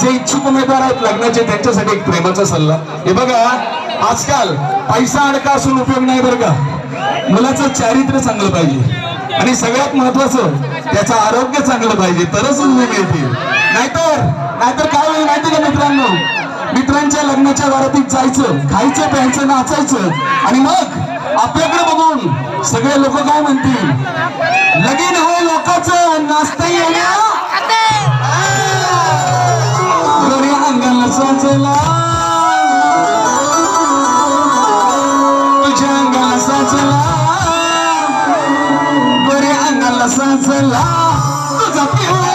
जे इच्छुक उमेदवार आहेत लग्नाचे त्यांच्यासाठी एक प्रेमाचा सल्ला. हे बघा आजकाल पैसा अडका असून उपयोग नाही बरं का? मुलाचं चारित्र्य चांगलं पाहिजे. आणि सगळ्यात महत्वाचं त्याचं आरोग्य चांगलं पाहिजे. तरच मुली मिळतील नाहीतर नाहीतर काय होईल माहिती का मित्रांनो? मित्रांच्या लग्नाच्या वारातीत जायचं खायचं प्यायचं नाचायचं. आणि मग आपल्याकडे बघून सगळे लोक काय म्हणतील? लगीन हो साचला तुझ्या अंगाला साचला गोऱ्या अंगाला साचला तुझा पिऊ